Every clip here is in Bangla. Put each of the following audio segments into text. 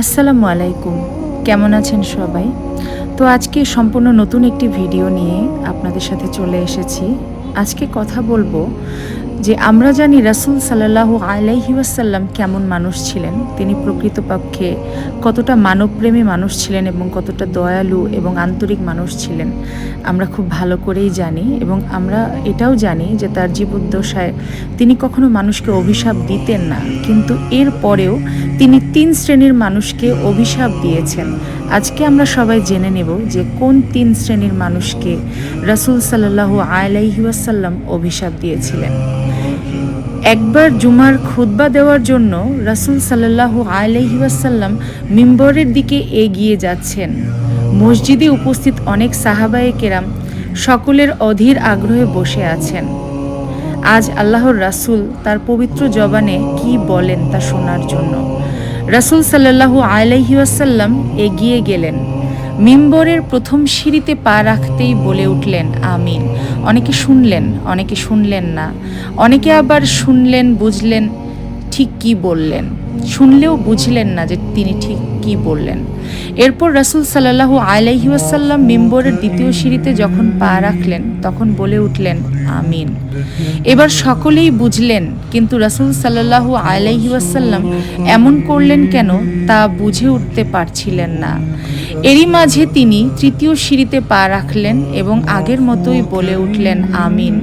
আসসালামু আলাইকুম। কেমন আছেন সবাই? তো আজকে সম্পূর্ণ নতুন একটি ভিডিও নিয়ে আপনাদের সাথে চলে এসেছি। আজকে কথা বলব যে আমরা জানি রাসুল সাল্লাহ আলাইহি ওয়াসাল্লাম কেমন মানুষ ছিলেন। তিনি প্রকৃতপক্ষে কতটা মানবপ্রেমী মানুষ ছিলেন এবং কতটা দয়ালু এবং আন্তরিক মানুষ ছিলেন, আমরা খুব ভালো করেই জানি এবং আমরা এটাও জানি যে তার জীবদ্দশায় তিনি কখনো মানুষকে অভিশাপ দিতেন না। কিন্তু এর পরেও তিনি তিন শ্রেণির মানুষকে অভিশাপ দিয়েছেন। আজকে আমরা সবাই জেনে নেব যে কোন তিন শ্রেণির মানুষকে রাসুল সাল্লাহ আলাইহি ওয়াসাল্লাম অভিশাপ দিয়েছিলেন। একবার জুমার খুতবা দেওয়ার জন্য রাসুল সাল্লাহ আলহি ওয়াসাল্লাম মিম্বরের দিকে এগিয়ে যাচ্ছেন। মসজিদে উপস্থিত অনেক সাহাবায়ে কেরাম সকলের অধীর আগ্রহে বসে আছেন। আজ আল্লাহর রাসুল তার পবিত্র জবানে কি বলেন তা শোনার জন্য। রাসুল সাল্লাহু আলাইহি ওয়াসাল্লাম এগিয়ে গেলেন। মিম্বরের প্রথম সিঁড়িতে পা রাখতেই বলে উঠলেন, আমিন। অনেকে শুনলেন অনেকে শুনলেন না। অনেকে আবার শুনলেন, বুঝলেন, ঠিক কি বললেন। শুনলেও বুঝলেন না যে তিনি ঠিক কি বললেন। এরপর রাসুল সাল্লাহ আলাইহি ওয়াসাল্লাম মিম্বরের দ্বিতীয় সিঁড়িতে যখন পা রাখলেন, তখন বলে উঠলেন, আমিন। এবার সকলেই বুঝলেন, কিন্তু রাসুল সাল্লাহ আলাইহি ওয়াসাল্লাম এমন করলেন কেন তা বুঝে উঠতে পারছিলেন না। এরই মাঝে তিনি তৃতীয় সিঁড়িতে পা রাখলেন এবং আগের মতোই বলে উঠলেন, আমিন।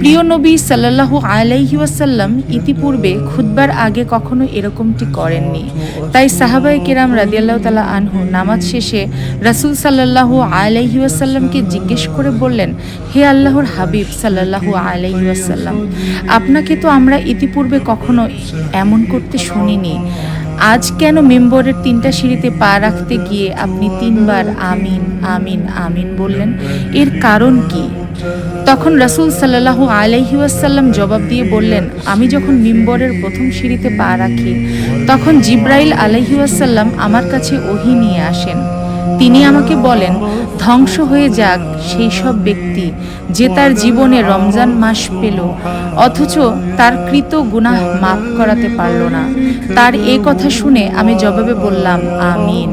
প্রিয় নবী সাল্লাহ আলাইহি ওয়াসাল্লাম ইতিপূর্বে খুদ্বার আগে কখনো এরকমটি করেননি। তাই সাহাবাই কেরাম রাদিয়াল্লাহ তালা আনহু নামাজ শেষে রাসুল সাল্লাহ আলাইহি ওয়াসাল্লামকে জিজ্ঞেস করে বললেন, হে আল্লাহর হাবিব সাল্লাহ আলাইহি ওয়াসাল্লাম, আপনাকে তো আমরা ইতিপূর্বে কখনো এমন করতে শুনিনি। আজ কেন মেম্বরের তিনটা সিঁড়িতে পা রাখতে গিয়ে আপনি তিনবার আমিন আমিন আমিন বললেন? এর কারণ কি? তখন রাসুল সাল্লাহ আলাইহিউসাল্লাম জবাব দিয়ে বললেন, আমি যখন মিম্বরের প্রথম সিঁড়িতে পা রাখি, তখন জিব্রাইল আলাইহিউসাল্লাম আমার কাছে ওহি নিয়ে আসেন। তিনি আমাকে বলেন, ধ্বংস হয়ে যাক সেই সব ব্যক্তি যে তার জীবনে রমজান মাস পেল, অথচ তার কৃত গুনাহ মাফ করাতে পারল না। তার এ কথা শুনে আমি জবাবে বললাম, আমিন।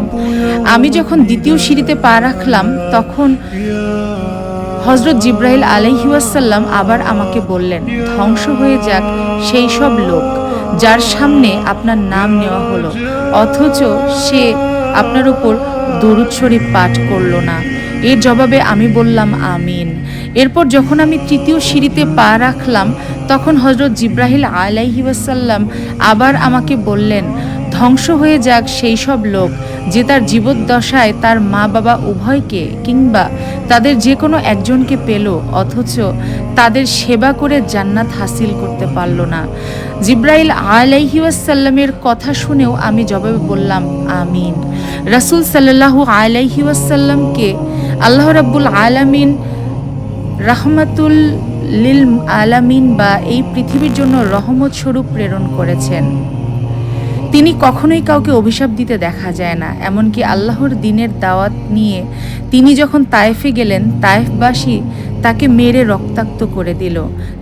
আমি যখন দ্বিতীয় সিঁড়িতে পা রাখলাম, তখন হজরত জিব্রাহিল আলহিউসাল্লাম আবার আমাকে বললেন, ধ্বংস হয়ে যাক সেই সব লোক যার সামনে আপনার নাম নেওয়া হলো। অথচ সে আপনার উপর দরুদ শরীফ পাঠ করল না। এর জবাবে আমি বললাম, আমিন। এরপর যখন আমি তৃতীয় সিঁড়িতে পা রাখলাম, তখন হজরত জিব্রাহিল আলাইহিবাসাল্লাম আবার আমাকে বললেন, ধ্বংস হয়ে যাক সেই সব লোক যে তার জীবদ্দশায় তার মা বাবা উভয়কে কিংবা তাদের যে কোনো একজনকে পেল, অথচ তাদের সেবা করে জান্নাত হাসিল করতে পারল না। জিব্রাইল আলাইহিউসাল্লামের কথা শুনেও আমি জবাবে বললাম, আমিন। রাসুল সাল্লাহু আলাইহিউসাল্লামকে আল্লাহ রাব্বুল আলামিন রাহমাতুল লিল আলামিন বা এই পৃথিবীর জন্য রহমত স্বরূপ প্রেরণ করেছেন। তিনি কখনোই কাউকে অভিশাপ দিতে দেখা যায় না, এমনকি আল্লাহর দিনের দাওয়াত নিয়ে তিনি যখন তায়েফে গেলেন, তায়েফবাসী তাকে মেরে রক্তাক্ত করে দিল।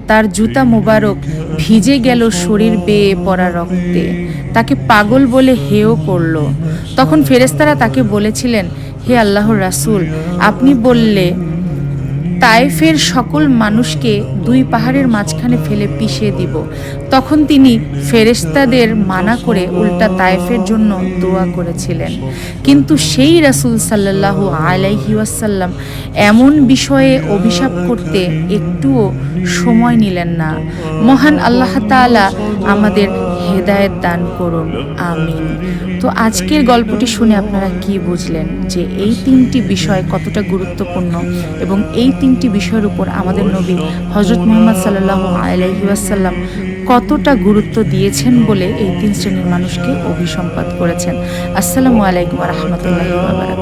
তার জুতা মোবারক ভিজে গেল শরীর বেয়ে পড়া রক্তে। তাকে পাগল বলে হেও করল। তখন ফেরেস্তারা তাকে বলেছিলেন, হে আল্লাহর রাসুল, আপনি বললে তায়েফের সকল মানুষকে দুই পাহাড়ের মাঝখানে ফেলে পিষিয়ে দিব। তখন তিনি ফেরেস্তাদের মানা করে উল্টা তায়েফের জন্য দোয়া করেছিলেন। কিন্তু সেই রাসুল সাল্লাহ আলাইহি ওয়াসাল্লাম এমন বিষয়ে অভিশাপ করতে একটুও সময় নিলেন না। মহান আল্লাহ তাআলা আমাদের হেদায়েত দান করুন, আমিন। তো আজকের গল্পটি শুনে আপনারা কি বুঝলেন যে এই তিনটি বিষয় কতটা গুরুত্বপূর্ণ এবং এই তিনটি বিষয়ের উপর আমাদের নবী হজরত মোহাম্মদ সাল্লাহ আলাইসাল্লাম কতটা গুরুত্ব দিয়েছেন বলে এই তিন শ্রেণির মানুষকে অভিসম্পাদ করেছেন। আসসালামু আলাইকুম রহমতুল্লাহ